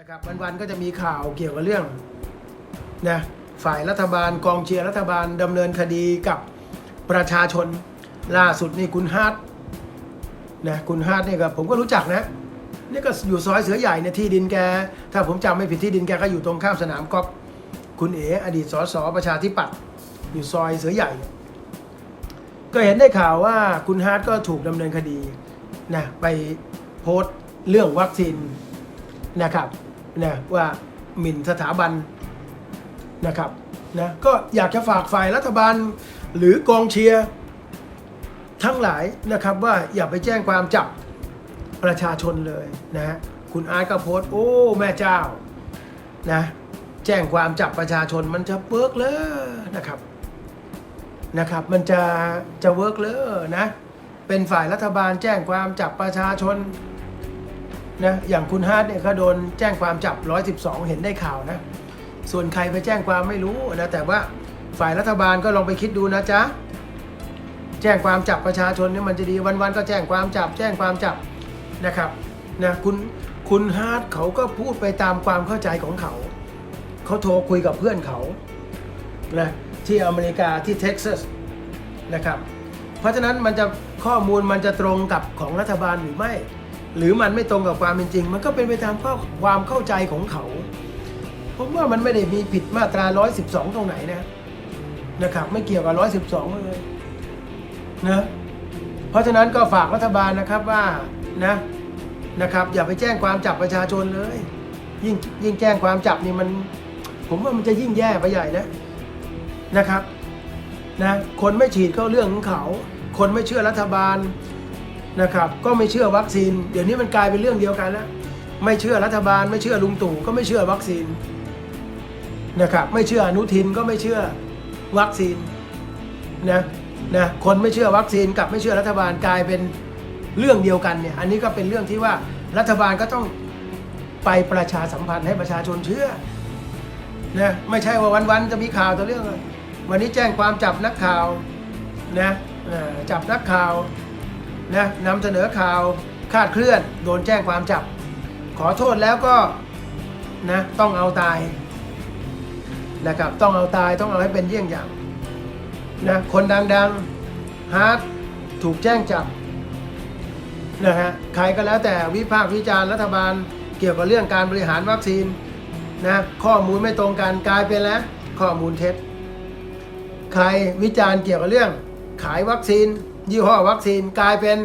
นะครับวันๆก็จะมีข่าวเกี่ยวกับเรื่องนะฝ่ายรัฐบาลกองเชียร์รัฐบาลดำเนินคดีกับประชาชนล่าสุดนี่คุณฮาร์ดนะคุณฮาร์ดนี่ก็ผมก็รู้จักนะนี่ก็อยู่ซอยเสือใหญ่เนี่ยที่ดินแก ถ้าผมจำไม่ผิดที่ดินแกก็อยู่ตรงข้ามสนามกอล์ฟคุณเอ๋อดีตสสประชาธิปัตย์อยู่ซอยเสือใหญ่ ก็เห็นได้ข่าวว่าคุณฮาร์ดก็ถูกดำเนินคดีนะไปโพสต์เรื่องวัคซีนนะครับ นะว่าหมิ่นสถาบันนะครับนะก็อยากจะฝากฝ่ายรัฐบาลหรือกองเชียร์ทั้งหลายนะครับว่าอย่าไปแจ้งความจับประชาชนเลยนะฮะคุณอาร์ตก็โพสโอ้แม่เจ้านะแจ้งความจับประชาชนมันจะเวิร์กเลยนะครับนะครับ มันจะจะเวิร์กเลยนะเป็นฝ่ายรัฐบาลแจ้งความจับประชาชน นะอย่างคุณฮาร์ดเนี่ยเขาโดนแจ้งความจับ 112 เห็นได้ข่าวนะ ส่วนใครไปแจ้งความไม่รู้นะแต่ว่าฝ่ายรัฐบาลก็ลองไปคิดดูนะจ๊ะแจ้งความจับประชาชนเนี่ยมันจะดีวันๆก็แจ้งความจับ แจ้งความจับนะครับนะคุณคุณฮาร์ดเขาก็พูดไปตามความเข้าใจของเขาเขาโทรคุยกับเพื่อนเขานะที่อเมริกาที่เท็กซัสนะครับเพราะฉะนั้นมันจะข้อมูลมันจะตรงกับของรัฐบาลหรือไม่ หรือมันไม่ตรงกับความเป็นจริง มันก็เป็นไปตามข้อความเข้าใจของเขาผมว่ามันไม่ได้มีผิดมาตรา 112 ตรงไหนนะนะครับ ไม่เกี่ยวกับ 112 เลยนะเพราะฉะนั้นก็ฝากรัฐบาลนะครับว่านะนะครับ อย่าไปแจ้งความจับประชาชนเลย ยิ่งยิ่งแจ้งความจับนี่มัน ผมว่ามันจะยิ่งแย่ไปใหญ่นะนะครับนะคนไม่ฉีดก็เรื่องของเขา คนไม่เชื่อรัฐบาล นะครับก็ไม่เชื่อวัคซีน เดี๋ยวนี้มันกลายเป็นเรื่องเดียวกันแล้ว ไม่เชื่อรัฐบาล ไม่เชื่อลุงตู่ก็ไม่เชื่อวัคซีนนะครับไม่เชื่ออนุทินก็ไม่เชื่อวัคซีนนะนะคนไม่เชื่อวัคซีนกับไม่เชื่อรัฐบาลกลายเป็นเรื่องเดียวกันเนี่ยอันนี้ก็เป็นเรื่องที่ว่ารัฐบาลก็ต้องไปประชาสัมพันธ์ให้ประชาชนเชื่อนะไม่ใช่ว่าวันๆจะมีข่าวแต่เรื่อง วันนี้แจ้งความจับนักข่าวนะจับนักข่าว นะนำเสนอข่าวคาดเคลื่อนโดนแจ้งความจับ ขอโทษแล้วก็นะต้องเอาตายนะครับต้องเอาตายต้องเอาให้เป็นเยี่ยงอย่างนะคนดังๆฮาร์ดถูกแจ้งจับนะฮะใครก็แล้วแต่วิพากษ์วิจารณ์รัฐบาลเกี่ยวกับเรื่องการบริหารวัคซีนนะข้อมูลไม่ตรงกันกลายเป็นแล้วข้อมูลเท็จ ใครวิจารณ์เกี่ยวกับเรื่องขายวัคซีน ยี่ห้อวัคซีนกลายเป็น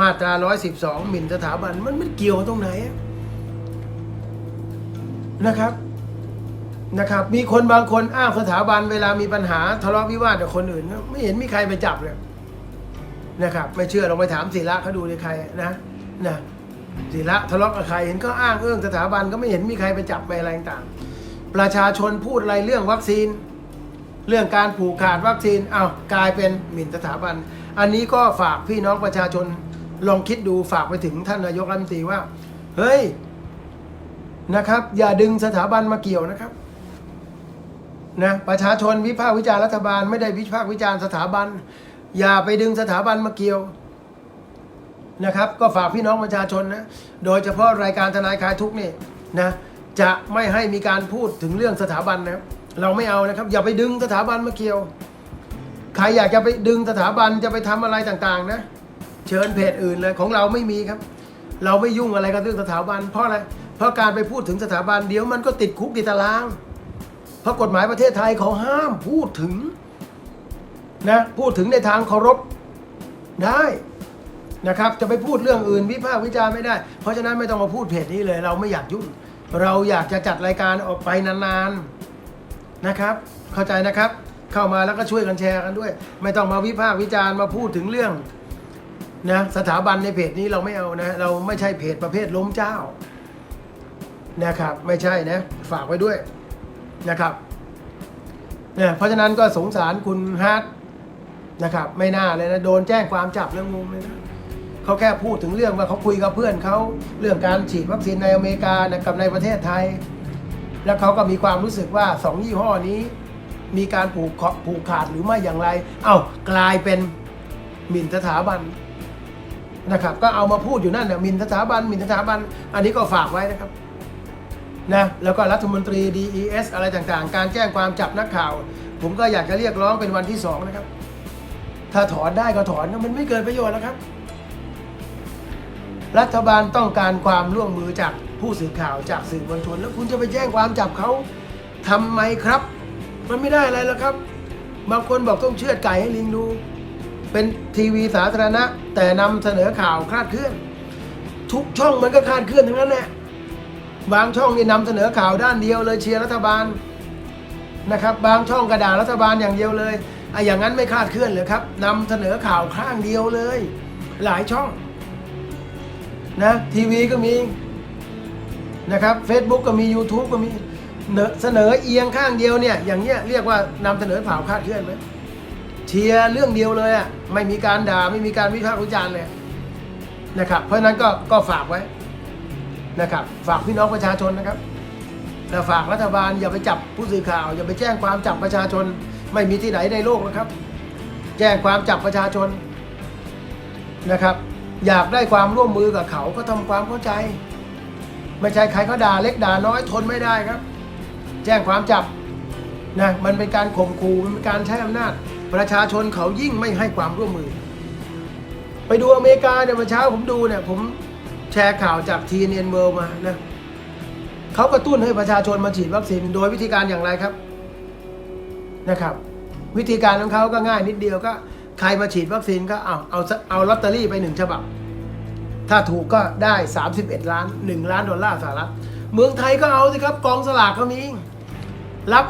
มาตรา 112 หมิ่นสถาบัน มันไมันเกี่ยวตรงไหนนะครับนะครับ มีคนบางคนอ้างสถาบันเวลามีปัญหาทะเลาะวิวาทกับคนอื่น ไม่เห็นมีใครไปจับเลยนะครับ ไม่เชื่อลองไปถามศิระเขาดูในใครนะนะศิระทะเลาะกับใครเห็นก็อ้างเอื้องสถาบันก็ไม่เห็นมีใครไปจับไปอะไรต่างๆประชาชนพูดอะไรเรื่องวัคซีน เรื่องการผูกขาดวัคซีนเอ้ากลายเป็นหมิ่นสถาบัน อันนี้ก็ฝากพี่น้องประชาชนลองคิดดูฝากไปถึงท่านนายกรัฐมนตรีว่า เฮ้ยนะครับ อย่าดึงสถาบันมาเกี่ยวนะครับนะประชาชนวิพากษ์วิจารณ์รัฐบาลไม่ได้วิพากษ์วิจารณ์สถาบัน อย่าไปดึงสถาบันมาเกี่ยวนะครับ ก็ฝากพี่น้องประชาชนนะโดยเฉพาะรายการทนายคลายทุกข์นี่นะจะไม่ให้มีการพูดถึงเรื่องสถาบันนะเราไม่เอานะครับ อย่าไปดึงสถาบันมาเกี่ยว ใครอยากจะไปดึงสถาบันจะไปทำอะไรต่างๆ นะ เชิญเพจอื่นเลยของเราไม่มีครับ เราไม่ยุ่งอะไรกับเรื่องสถาบัน เพราะอะไรเพราะการไปพูดถึงสถาบันเดี๋ยวมันก็ติดคุกติดตาราง เพราะกฎหมายประเทศไทยเขาห้ามพูดถึงนะพูดถึงในทางเคารพได้นะครับ จะไปพูดเรื่องอื่นวิพากษ์วิจารณ์ไม่ได้ เพราะฉะนั้นไม่ต้องมาพูดเพจนี้เลย เราไม่อยากยุ่ง เราอยากจะจัดรายการออกไปนานๆนะครับ เข้าใจนะครับ เข้ามาแล้วก็ช่วยกันแชร์กันด้วย ไม่ต้องมาวิพากษ์วิจารณ์มาพูดถึงเรื่องนะสถาบันในเพจนี้เราไม่เอานะ เราไม่ใช่เพจประเภทล้มเจ้านะครับ ไม่ใช่นะ ฝากไว้ด้วยนะครับเนี่ยเพราะฉะนั้นก็สงสารคุณฮาร์ดนะครับ ไม่น่าเลยนะโดนแจ้งความจับแล้วงงูเลยนะเขาแค่พูดถึงเรื่องว่าเขาคุยกับเพื่อนเขาเรื่องการฉีดวัคซีนในอเมริกานะกับในประเทศไทย แล้วเขาก็มีความรู้สึกว่าสองยี่ห้อนี้ มีการผูกผูกขาดหรือไม่อย่างไร เอา้ากลายเป็นหมิ่นสถาบันนะครับก็เอามาพูดอยู่นั่นเนี่ยหมิ่นสถาบันหมิ่นสถาบัน อันนี้ก็ฝากไว้นะครับนะแล้วก็รัฐมนตรี DES อะไรต่างๆ การแจ้งความจับนักข่าว ผมก็อยากจะเรียกร้องเป็นวันที่สองนะครับ ถ้าถอนได้ก็ถอนมันไม่เกิดประโยชน์แล้วครับ รัฐบาลต้องการความร่วมมือจากผู้สื่อข่าวจากสื่อมวลชน แล้วคุณจะไปแจ้งความจับเขาทำไมครับ มันไม่ได้อะไรแล้วครับ บางคนบอกต้องเชือดไก่ให้ลิงดู เป็นทีวีสาธารณะ แต่นำเสนอข่าวคลาดเคลื่อน ทุกช่องมันก็คลาดเคลื่อนทั้งนั้นแหละบางช่องนี่นำเสนอข่าวด้านเดียวเลยเชียร์รัฐบาลนะครับบางช่องกระดาษรัฐบาลอย่างเดียวเลยไอ้อย่างนั้นไม่คลาดเคลื่อนเลยครับนำเสนอข่าวข้างเดียวเลย หลายช่องนะทีวีก็มีนะครับ Facebook ก็มี YouTube ก็มี เสนอเอียงข้างเดียวเนี่ยอย่างเงี้ยเรียกว่านำเสนอข่าวคาดเคลื่อนไหมเชียร์เรื่องเดียวเลยอะไม่มีการด่าไม่มีการวิพากษ์วิจารณ์เลยนะครับ เพราะฉะนั้นก็ก็ฝากไว้นะครับ ฝากพี่น้องประชาชนนะครับและฝากรัฐบาลอย่าไปจับผู้สื่อข่าว อย่าไปแจ้งความจับประชาชน ไม่มีที่ไหนในโลกนะครับ แจ้งความจับประชาชนนะครับ อยากได้ความร่วมมือกับเขาก็ทำความเข้าใจ ไม่ใช่ใครเขาด่าเล็กด่าน้อยทนไม่ได้ครับ แจ้งความจับนะมันเป็นการข่มขู่มันเป็นการใช้อำนาจ ประชาชนเขายิ่งไม่ให้ความร่วมมือ ไปดูอเมริกาเนี่ยเมื่อเช้าผมดูเนี่ยผมแชร์ข่าวจากทีเอ็นเวิลมานะเขากระตุ้นให้ประชาชนมาฉีดวัคซีนโดยวิธีการอย่างไรครับนะครับ วิธีการของเขาก็ง่ายนิดเดียวก็ใครมาฉีดวัคซีนก็เอาเอาเอาลอตเตอรี่ไปหนึ่งฉบับ ถ้าถูกก็ได้ 31 ล้าน 1 ล้านดอลลาร์สหรัฐเมืองไทยก็เอาสิครับกองสลากก็มี รับ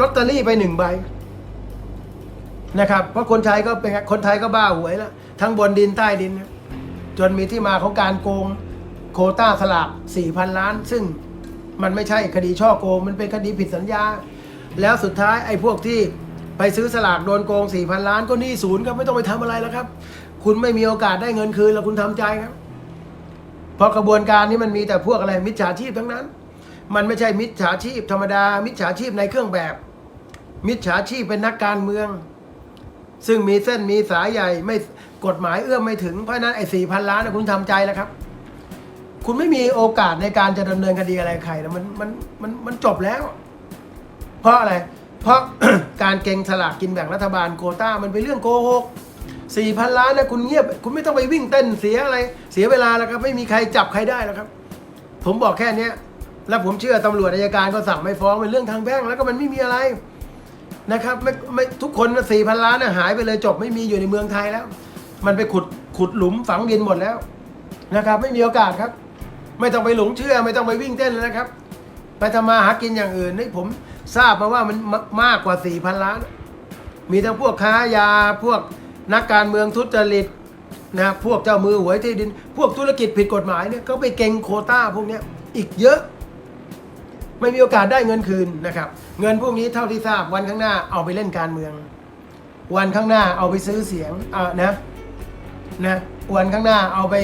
ลอตเตอรี่ไปหนึ่งใบนะครับ เพราะคนไทยก็เป็นคนไทยก็บ้าหวยแล้วทั้งบนดินใต้ดิน จนมีที่มาของการโกงโควต้าสลาก4,000ล้าน ซึ่งมันไม่ใช่คดีช่อโกง มันเป็นคดีผิดสัญญา แล้วสุดท้ายไอ้พวกที่ไปซื้อสลากโดนโกง4,000ล้านก็หนี้ศูนย์ครับไม่ต้องไปทำอะไรแล้วครับ คุณไม่มีโอกาสได้เงินคืนแล้วคุณทำใจครับ เพราะกระบวนการนี้มันมีแต่พวกอะไรมิจฉาชีพทั้งนั้น มันไม่ใช่มิจฉาชีพธรรมดา มิจฉาชีพในเครื่องแบบ มิจฉาชีพเป็นนักการเมือง ซึ่งมีเส้นมีสายใหญ่ไม่กฎหมายเอื้อมไม่ถึงเพราะนั้นไอ้สี่พันล้านนะคุณทำใจแล้วครับ คุณไม่มีโอกาสในการจะดำเนินคดีอะไรใครนะมันมันมันมันจบแล้ว เพราะอะไร เพราะการเก่งสลากกินแบ่งรัฐบาลโคต้ามันเป็นเรื่องโกหกสี่พันล้านนะคุณเงียบ คุณไม่ต้องไปวิ่งเต้นเสียอะไร เสียเวลาแล้วครับ ไม่มีใครจับใครได้แล้วครับ ผมบอกแค่เนี้ย แล้วผมเชื่อตำรวจอัยการก็สั่งไม่ฟ้องเป็นเรื่องทางแพ่งแล้วก็มันไม่มีอะไรนะครับไม่ไม่ทุกคนสี่พันล้านนะหายไปเลยจบไม่มีอยู่ในเมืองไทยแล้ว มันไปขุดขุดหลุมฝังดินหมดแล้วนะครับ ไม่มีโอกาสครับ ไม่ต้องไปหลงเชื่อ ไม่ต้องไปวิ่งเต้นแล้วนะครับ ไปทำมาหากินอย่างอื่นนี่ผมทราบมาว่ามันมมากกว่าสี่พันล้าน มีทั้งพวกค้ายาพวกนักการเมืองทุจริตนะพวกเจ้ามือหวยที่ดิน พวกธุรกิจผิดกฎหมายเนี่ยก็ไปเก่งโคต้าพวกนี้อีกเยอะ ไม่มีโอกาสได้เงินคืนนะครับ เงินพวกนี้เท่าที่ทราบวันข้างหน้าเอาไปเล่นการเมือง วันข้างหน้าเอาไปซื้อเสียงอ่านะนะวันข้างหน้าเอาไป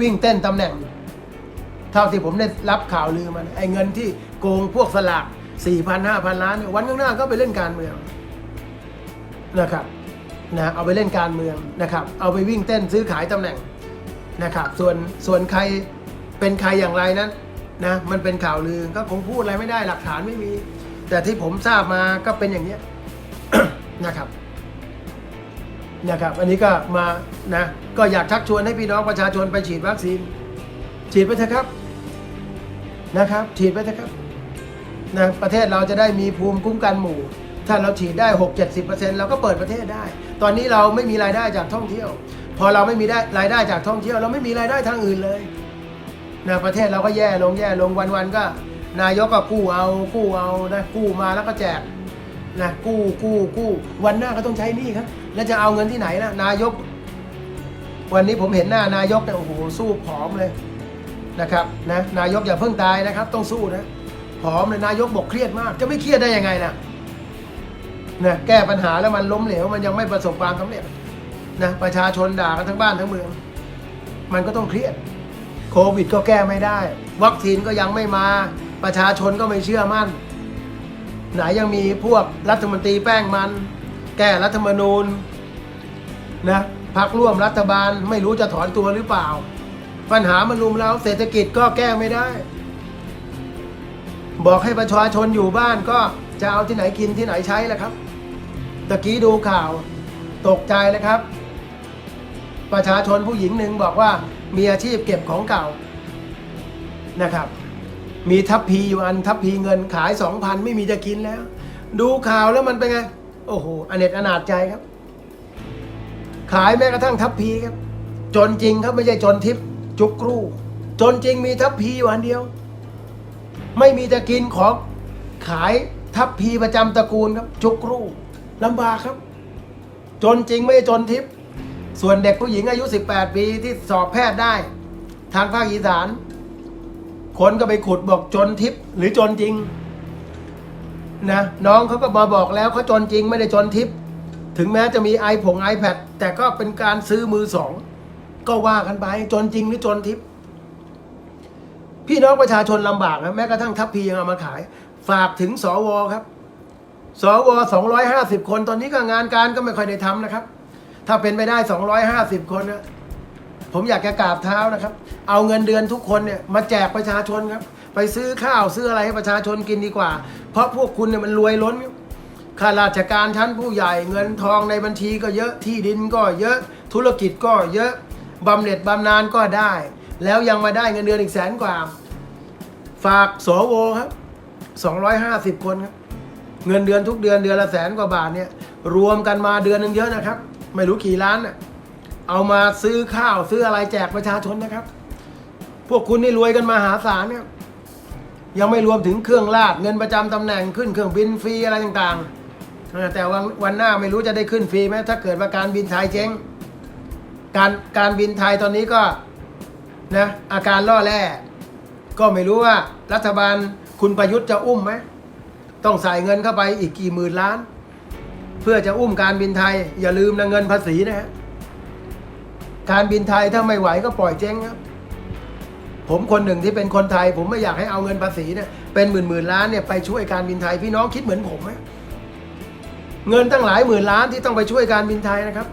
วิ่งเต้นตำแหน่ง เท่าที่ผมได้รับข่าวลือมานไอ้เงินที่โกงพวกสลากสี่พันห้าพันล้านวันข้างหน้าก็ไปเล่นการเมืองนะครับนะเอาไปเล่นการเมืองนะครับ เอาไปวิ่งเต้นซื้อขายตำแหน่งนะครับ ส่วนส่วนใครเป็นใครอย่างไรนั้น นะมันเป็นข่าวลือก็คงพูดอะไรไม่ได้หลักฐานไม่มี แต่ที่ผมทราบมาก็เป็นอย่างเนี้ยนะครับนะครับ อันนี้ก็มานะก็อยากชักชวนให้พี่น้องประชาชนไปฉีดวัคซีน ฉีดไปเถอะครับนะครับ ฉีดไปเถอะครับนะประเทศเราจะได้มีภูมิคุ้มกันหมู่ ถ้าเราฉีดได้ 6 70เเราก็เปิดประเทศได้ ตอนนี้เราไม่มีรายได้จากท่องเที่ยว พอเราไม่มีได้รายได้จากท่องเที่ยว เราไม่มีรายได้ทางอื่นเลย นะประเทศเราก็แย่ลงแย่ลงวันๆก็ นายกก็กู้เอากู้เอานะกู้มาแล้วก็แจกนะกู้กู้กู้วันหน้าก็ต้องใช้นี้ครับ แล้วจะเอาเงินที่ไหนนะนายก วันนี้ผมเห็นหน้านายกเนี่ยโอ้โหสู้ผอมเลยนะครับนะนายกอย่าเพิ่งตายนะครับ ต้องสู้นะผอมเลยนายกบอกเครียดมาก จะไม่เครียดได้ยังไงนะนะแก้ปัญหาแล้วมันล้มเหลวมันยังไม่ประสบความสำเร็จนะประชาชนด่ากันทั้งบ้านทั้งเมือง มันก็ต้องเครียด โควิดก็แก้ไม่ได้ วัคซีนก็ยังไม่มา ประชาชนก็ไม่เชื่อมั่น ไหนยังมีพวกรัฐมนตรีแป้งมัน แก้รัฐธรรมนูญนะพักร่วมรัฐบาลไม่รู้จะถอนตัวหรือเปล่า ปัญหามันรุมแล้วเศรษฐกิจก็แก้ไม่ได้ บอกให้ประชาชนอยู่บ้านก็จะเอาที่ไหนกินที่ไหนใช้แหละครับตะกี้ดูข่าวตกใจเลยครับ ประชาชนผู้หญิงหนึ่งบอกว่า มีอาชีพเก็บของเก่านะครับ มีทัพพีอยู่อันทัพพีเงินขายสองพันไม่มีจะกินแล้ว ดูข่าวแล้วมันเป็นไง โอ้โหอเนจอนาจใจครับ ขายแม้กระทั่งทัพพีครับ จนจริงครับไม่ใช่จนทิพย์จุกรูจนจริงมีทัพพีอยู่อันเดียว ไม่มีจะกินของขายทัพพีประจำตระกูลครับ จุกรูลำบากครับ จนจริงไม่ใช่จนทิพย์ ส่วนเด็กผู้หญิงอายุ 18 ปีที่สอบแพทย์ได้ ทางภาคอีสาน คนก็ไปขุดบอกจนทิพย์หรือจนจริงนะน้องเขาก็มาบอกแล้วเขาจนจริงไม่ได้จนทิพย์ถึงแม้จะมีไอผง iPad แต่ก็เป็นการซื้อมือสอง ก็ว่ากันไปจนจริงหรือจนทิพย์พี่น้องประชาชนลำบากนะแม้กระทั่งทัพพียังเอามาขาย ฝากถึงสวครับ สว250คนตอนนี้ก็งานการก็ไม่ค่อยได้ทำนะครับ ถ้าเป็นไปได้ 250 คนนะผมอยากจะกราบเท้านะครับ เอาเงินเดือนทุกคนเนี่ยมาแจกประชาชนครับ ไปซื้อข้าวซื้ออะไรให้ประชาชนกินดีกว่า เพราะพวกคุณเนี่ยมันรวยล้นข้าราชการชั้นผู้ใหญ่เงินทองในบัญชีก็เยอะที่ดินก็เยอะธุรกิจก็เยอะบำเหน็จบำนาญก็ได้ แล้วยังมาได้เงินเดือนอีกแสนกว่า ฝากสวครับ250 คนครับ เงินเดือนทุกเดือนเดือนละแสนกว่าบาทเนี่ย รวมกันมาเดือนหนึ่งเยอะนะครับ ไม่รู้กี่ล้านน่ะเอามาซื้อข้าวซื้ออะไรแจกประชาชนนะครับ พวกคุณนี่รวยกันมาหาศาลเนี่ยยังไม่รวมถึงเครื่องราชเงินประจำตำแหน่งขึ้นเครื่องบินฟรีอะไรต่างๆ แต่วันวันหน้าไม่รู้จะได้ขึ้นฟรีไหมถ้าเกิดว่าการบินไทยเจ๊ง การการบินไทยตอนนี้ก็นะอาการล่อแร่ก็ไม่รู้ว่ารัฐบาลคุณประยุทธ์จะอุ้มไหมต้องใส่เงินเข้าไปอีกกี่หมื่นล้าน เพื่อจะอุ้มการบินไทย อย่าลืมนะเงินภาษีนะฮะการบินไทยถ้าไม่ไหวก็ปล่อยเจ๊งครับ ผมคนหนึ่งที่เป็นคนไทย ผมไม่อยากให้เอาเงินภาษีเนี่ยเป็นหมื่นหมื่นล้านเนี่ยไปช่วยการบินไทยพี่น้องคิดเหมือนผมไหมเงินตั้งหลายหมื่นล้านที่ต้องไปช่วยการบินไทยนะครับ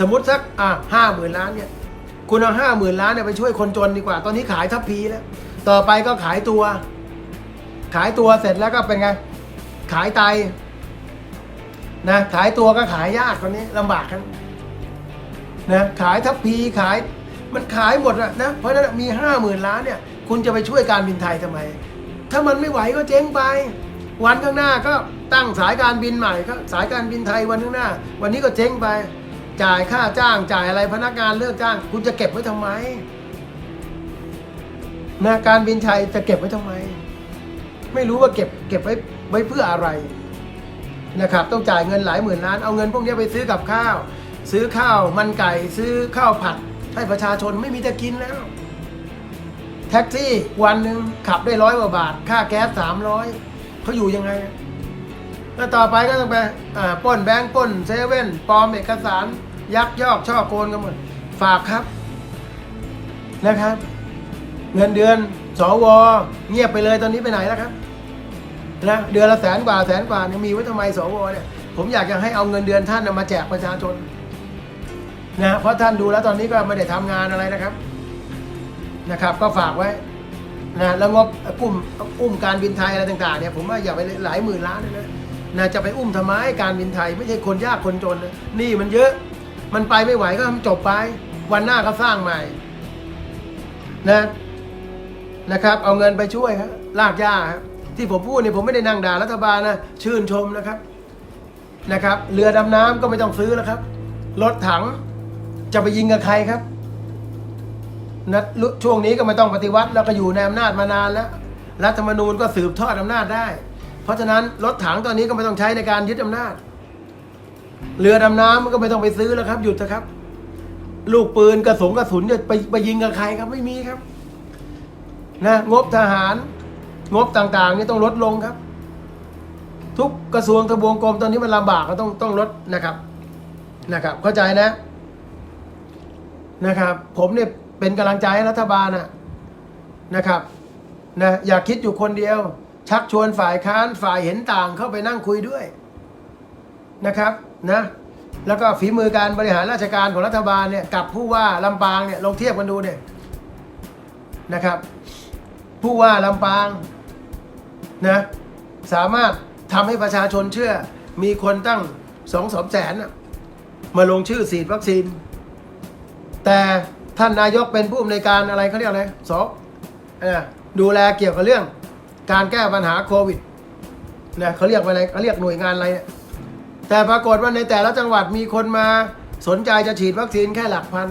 สมมติสักอะห้าหมื่นล้านเนี่ยคุณเอาห้าหมื่นล้านเนี่ยไปช่วยคนจนดีกว่า ตอนนี้ขายทัพพีแล้ว ต่อไปก็ขายตัว ขายตัวเสร็จแล้วก็เป็นไง ขายไต นะขายตัวก็ขายยากคนนี้ลำบากกันนะขายทัพพีขายมันขายหมดอะนะเพราะฉะนั้นมีห้าหมื่นล้านเนี่ย คุณจะไปช่วยการบินไทยทำไม ถ้ามันไม่ไหวก็เจ๊งไป วันข้างหน้าก็ตั้งสายการบินใหม่ก็สายการบินไทยวันข้างหน้า วันนี้ก็เจ๊งไป จ่ายค่าจ้างจ่ายอะไรพนักงานเลิกจ้าง คุณจะเก็บไว้ทำไมนะการบินไทยจะเก็บไว้ทำไม ไม่รู้ว่าเก็บเก็บไว้ไว้เพื่ออะไร นะครับต้องจ่ายเงินหลายหมื่นล้านเอาเงินพวกนี้ไปซื้อกับข้าว ซื้อข้าวมันไก่ซื้อข้าวผัด ให้ประชาชนไม่มีจะกินแล้ว แท็กซี่วันหนึ่งขับได้ร้อยกว่าบาท ค่าแก๊สสามร้อยเขาอยู่ยังไงแล้วต่อไปก็ต้องไปอ่าปล้นแบงก์ป้นเซเว่นปลอมเอกสาร ยักยอกช่อโกงกันหมดฝากครับนะครับ เงินเดือนสวเงียบไปเลยตอนนี้ไปไหนแล้วครับ นะเดือนละแสนกว่าแสนกว่าเนี่ยมีไว้ทำไมสวเนี่ยผมอยากจะให้เอาเงินเดือนท่านมาแจกประชาชนนะเพราะท่านดูแล้วตอนนี้ก็ไม่ได้ทำงานอะไรนะครับนะครับ ก็ฝากไว้นะแล้วงบอุ้มอุ้มการบินไทยอะไรต่าง ๆเนี่ยผมว่าอย่าไปหลายหมื่นล้านเลยนะนะจะไปอุ้มทำไมการบินไทย ไม่ใช่คนยากคนจนนะนี่มันเยอะ มันไปไม่ไหวก็จบไป วันหน้าก็สร้างใหม่นะนะครับ เอาเงินไปช่วยครับลากย่าครับ ที่ผมพูดเนี่ยผมไม่ได้นั่งด่ารัฐบาลนะชื่นชมนะครับนะครับ เรือดำน้ำก็ไม่ต้องซื้อแล้วครับรถถังจะไปยิงกับใครครับนะช่วงนี้ก็ไม่ต้องปฏิวัติแล้วก็อยู่ในอำนาจมานานแล้วรัฐธรรมนูญก็สืบทอดอำนาจได้ เพราะฉะนั้นรถถังตอนนี้ก็ไม่ต้องใช้ในการยึดอำนาจ เรือดำน้ำมันก็ไม่ต้องไปซื้อแล้วครับ หยุดเถอะครับ ลูกปืนกระสุนกระสุนจะไปไปยิงกับใครครับไม่มีครับ นะงบทหาร งบต่างๆนี่ต้องลดลงครับ ทุกกระทรวงทบวงกรมตอนนี้มันลำบากก็ต้องต้องลดนะครับนะครับ เข้าใจนะนะครับ ผมเนี่ยเป็นกำลังใจให้รัฐบาลนะนะครับนะอย่าคิดอยู่คนเดียว ชักชวนฝ่ายค้านฝ่ายเห็นต่างเข้าไปนั่งคุยด้วยนะครับนะแล้วก็ฝีมือการบริหารราชการของรัฐบาลเนี่ยกับผู้ว่าลำปางเนี่ยลองเทียบกันดูเนี่ยนะครับ ผู้ว่าลำปาง นะสามารถทำให้ประชาชนเชื่อ มีคนตั้งสองสามแสนมาลงชื่อฉีดวัคซีน แต่ท่านนายกเป็นผู้อำนวยการอะไรเขาเรียกอะไรสอ่อดูแลเกี่ยวกับเรื่อง การแก้ปัญหาโควิดนะเขาเรียกอะไรเขาเรียกหน่วยงานอะไร แต่ปรากฏว่าในแต่ละจังหวัดมีคนมาสนใจจะฉีดวัคซีนแค่หลักพัน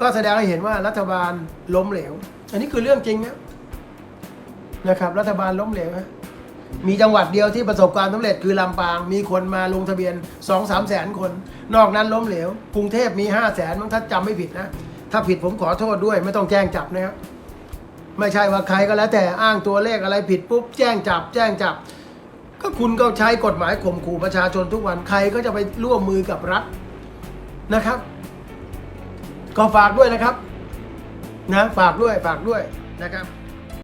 ก็แสดงให้เห็นว่ารัฐบาลล้มเหลว อันนี้คือเรื่องจริงนะนะครับ รัฐบาลล้มเหลวฮะ มีจังหวัดเดียวที่ประสบความสำเร็จคือลำปาง มีคนมาลงทะเบียน2องสามแสนคน นอกนั้นล้มเหลว กรุงเทพมีห้าแสนมั้งถ้าจำไม่ผิดนะ ถ้าผิดผมขอโทษด้วย ไม่ต้องแจ้งจับนะครับไม่ใช่ว่าใครก็แล้วแต่อ้างตัวเลขอะไรผิดปุ๊บแจ้งจับ แจ้งจับ ก็คุณก็ใช้กฎหมายข่มขู่ประชาชนทุกวันใครก็จะไปร่วมมือกับรัฐนะครับ ก็ฝากด้วยนะครับนะฝากด้วยฝากด้วยนะครับ